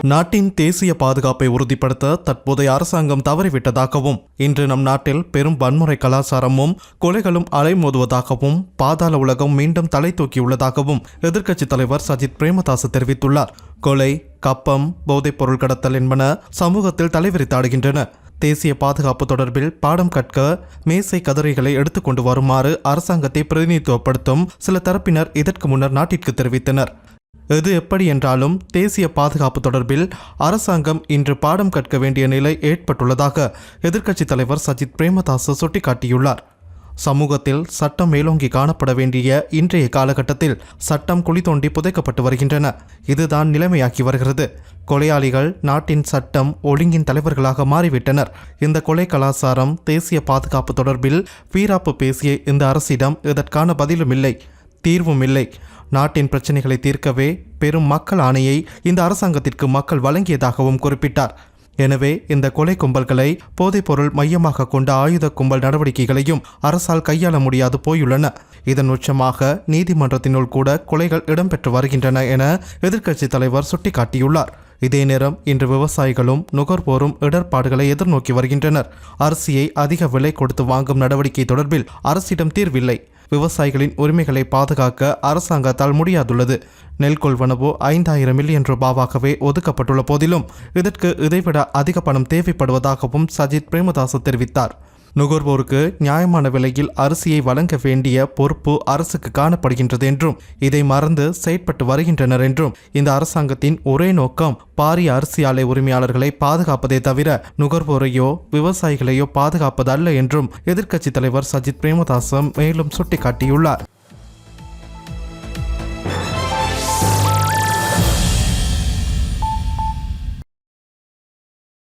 நாட்டின் தேசிய பாதுகாப்பை உறுதிப்படுத்த தற்போதைய அரசாங்கம் தவறிவிட்டதாகவும் இன்று நம் நாட்டில் பெரும் வன்முறை கலாச்சாரமும் கொலைகளும் அலைமோதுவதாகவும் பாதாள உலகம் மீண்டும் தலை தூக்கியுள்ளதாகவும் எதிர்க்கட்சித் தலைவர் சஜித் பிரேமதாச தெரிவித்துள்ளார். கொலை கப்பம் போதைப் பொருள் கடத்தல் என்பன சமூகத்தில் தலைவிரித்தாடுகின்றன. தேசிய பாதுகாப்பு தொடர்பில் பாடம் கற்க மேசை கதிரைகளை எடுத்துக்கொண்டு வருமாறு அரசாங்கத்தை பிரதிநிதித்துவப்படுத்தும் சில தரப்பினர் இதற்கு முன்னர் நாட்டிற்கு தெரிவித்தனர். எது எப்படி என்றாலும் தேசிய பாதுகாப்பு தொடர்பில் அரசாங்கம் இன்று பாடம் கற்க வேண்டிய நிலை ஏற்பட்டுள்ளதாக எதிர்க்கட்சித் தலைவர் சஜித் பிரேமதாச சுட்டிக்காட்டியுள்ளார். சமூகத்தில் சட்டம் மேலோங்கி காணப்பட வேண்டிய இன்றைய காலகட்டத்தில் சட்டம் குழி தோண்டி புதைக்கப்பட்டு வருகின்றன. இதுதான் நிலைமையாக்கி வருகிறது. கொலையாளிகள் நாட்டின் சட்டம் ஒழுங்கின் தலைவர்களாக மாறிவிட்டனர். இந்த கொலை கலாச்சாரம் தேசிய பாதுகாப்பு தொடர்பில் வீராப்பு பேசிய இந்த அரசிடம் இதற்கான பதிலும் இல்லை தீர்வும் இல்லை நாட்டின் பிரச்சனைகளை தீர்க்கவே பெரும் மக்கள் ஆணையை இந்த அரசாங்கத்திற்கு மக்கள் வழங்கியதாகவும் குறிப்பிட்டார். எனவே இந்த கொலை கும்பல்களை போதைப்பொருள் மையமாக கொண்ட ஆயுத கும்பல் நடவடிக்கைகளையும் அரசால் கையாள முடியாது போயுள்ளன. இதன் உச்சமாக நீதிமன்றத்தினுள் கூட கொலைகள் இடம்பெற்று வருகின்றன என எதிர்க்கட்சித் தலைவர் சுட்டிக்காட்டியுள்ளார். இதே நேரம் இன்று விவசாயிகளும் நுகர்வோரும் இடர்பாடுகளை எதிர்நோக்கி வருகின்றனர். அரிசியை அதிக விலை கொடுத்து வாங்கும் நடவடிக்கை தொடர்பில் அரசிடம் தீர்வில்லை. விவசாயிகளின் உரிமைகளை பாதுகாக்க அரசாங்கத்தால் முடியாதுள்ளது. நெல் கொள்வனவு ஐந்தாயிரம் மில்லியன் ரூபாவாகவே ஒதுக்கப்பட்டுள்ள போதிலும் இதற்கு இதைவிட அதிக பணம் தேவைப்படுவதாகவும் சஜித் பிரேமதாச தெரிவித்தார். நுகர்வோருக்கு நியாயமான விலையில் அரிசியை வழங்க வேண்டிய பொறுப்பு அரசுக்கு காணப்படுகின்றது என்றும் இதை மறந்து செயற்பட்டு வருகின்றனர் என்றும் இந்த அரசாங்கத்தின் ஒரே நோக்கம் பாரிய அரிசி ஆலை உரிமையாளர்களை பாதுகாப்பதே தவிர நுகர்வோரையோ விவசாயிகளையோ பாதுகாப்பது அல்ல என்றும் எதிர்க்கட்சித் தலைவர் சஜித் பிரேமதாசம் மேலும் சுட்டிக்காட்டியுள்ளார்.